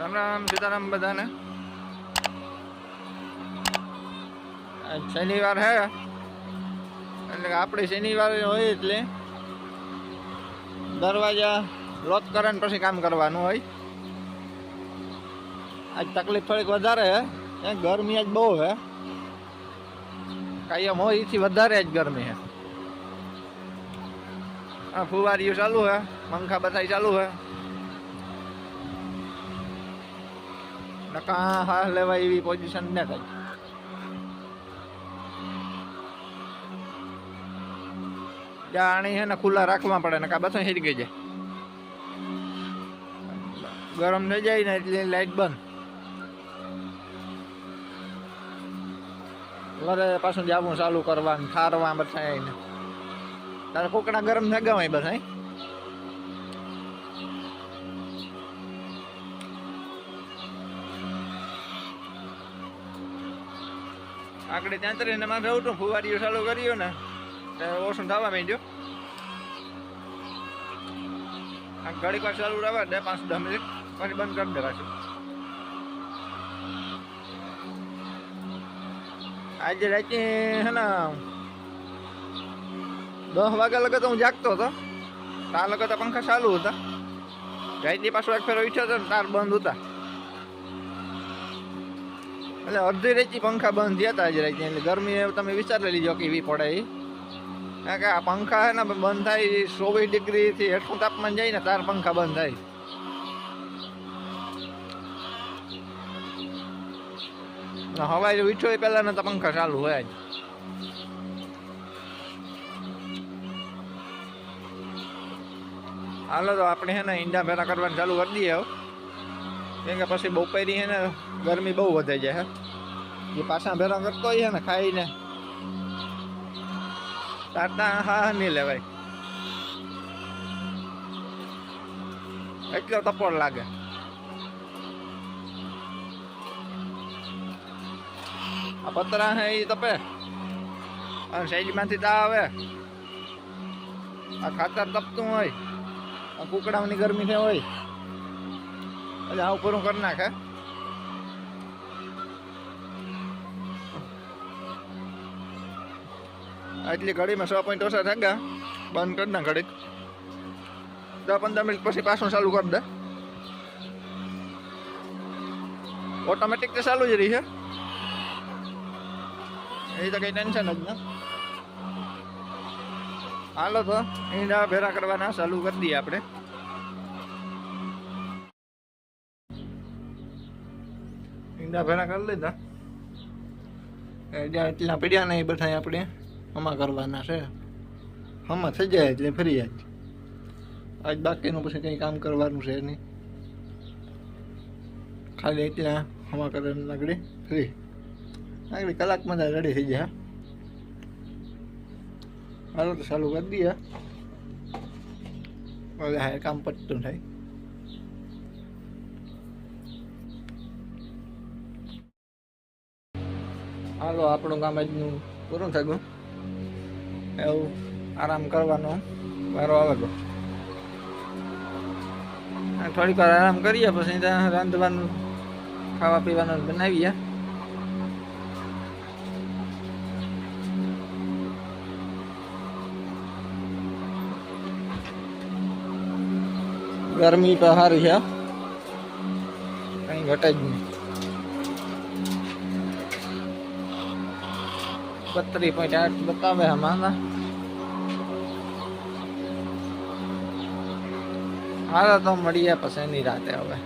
રામ રામ, સીતારામ બધાને. શનિવાર હે. એટલે આપણે શનિવાર હોય એટલે દરવાજા લોક કરીને પછી કામ કરવાનું હોય. આજ તકલીફ થોડીક વધારે હે. ગરમી આજ બહુ હે. કાયમ હોય એથી વધારે જ ગરમી હે. આ ફુવારીઓ ચાલુ હે, પંખા બધા ચાલુ હે. નકા હા લેવાય એવી પોઝિશન ન થાય. જાણી હે ને ખુલ્લા રાખવા પડે નકા બધા હેરી ગઈ જાય. ગરમ ન જાય ને એટલે લાઈટ બંધ. વરે પાછું જવું ચાલુ કરવાનું ઠારવા બધા ને તારે કોકડા ગરમ થઈ ગવાય બધા આગળ ત્યાં તરીને મારે ઉઠું, ફુવારીઓ ચાલુ કર્યો ને ઓછું થવા માંડ્યો. આ ઘડીક વાર ચાલુ રહેવા દે, પાંચ દસ મિનિટ, પછી બંધ કરી દેવાશે આજે રાતે હે ને, દસ વાગ્યા લગા તો હું જાગતો હતો. તાર લગે તો પંખા ચાલુ હતા. રાતે પાછો એક ફેરો ઈચ્છો હતો ને તાર બંધ હતા. એટલે અડધી રેતી પંખા બંધ થયા હતા જ રહેતી એટલે ગરમી તમે વિચારી લીજો કેવી પડે એ કારણ કે આ પંખા ને, બંધ થાય ચોવીસ ડિગ્રીથી હેઠું તાપમાન જાય ને, તાર પંખા બંધ થાય. હવાઈ વીઠો પહેલા તો પંખા ચાલુ હોય જ હાલો તો આપણે હે ને ઈંડા ભેરા કરવાનું ચાલુ કરી દઈએ હવે. કેમ કે પછી બપોરી છે ને, ગરમી બહુ વધે છે, હે. એ પાછા ભેરા કરતો હોય ને, ખાઈને. તાતા હા નહીં લેવાય. એટલો તપોડ લાગે. આ પતરા હે એ તપે. અને શૈલીમાંથી તા આવે. આ ખાતર તપતું હોય. આ કુકડાઓની ગરમી છે હોય. આ ઉપર હું કરી નાખે આટલી ઘડીમાં સો પોઈન્ટ ઓછા થાય બંધ કરી ના ઘડીક. દસ પંદર મિનિટ પછી પાછું ચાલુ કરી દે. ઓટોમેટિક તો ચાલુ જ રહી છે એ તો કઈ ટેન્શન જ ના. હાલો તો, ઈંડા ભેરા કરવાના, ચાલુ કરી દઈએ આપણે. ઈંડા ભેરા કરી લીધા. એ જ્યાં એટલા પીડ્યા નહીં બધા આપણે હમા કરવાના છે. હમા થઈ જાય એટલે ફરી જાય આજ બાકીનું પછી કંઈ કામ કરવાનું છે નહીં. ખાલી એટલા હમા કરવાની લાગડી ફ્રી. આગળ કલાકમાં જ રેડી થઈ જાય. હાલો તો ચાલુ કરી દઈએ. કામ પટતું થાય. હાલો, આપણું કામ આજનું પૂરું થયું એવું, આરામ કરવાનો. વારો આવે તો. થોડીક વાર આરામ કરીએ, પછી ત્યાં રાંધવાનું, ખાવા પીવાનું બનાવીએ. ગરમી તો સારી છે. કઈ ઘટે જ નહીં. બત્રીસ પોઈન્ટ આઠ બતાવે હમણાં હારા તો મળીએ પછી એની રાતે હવે.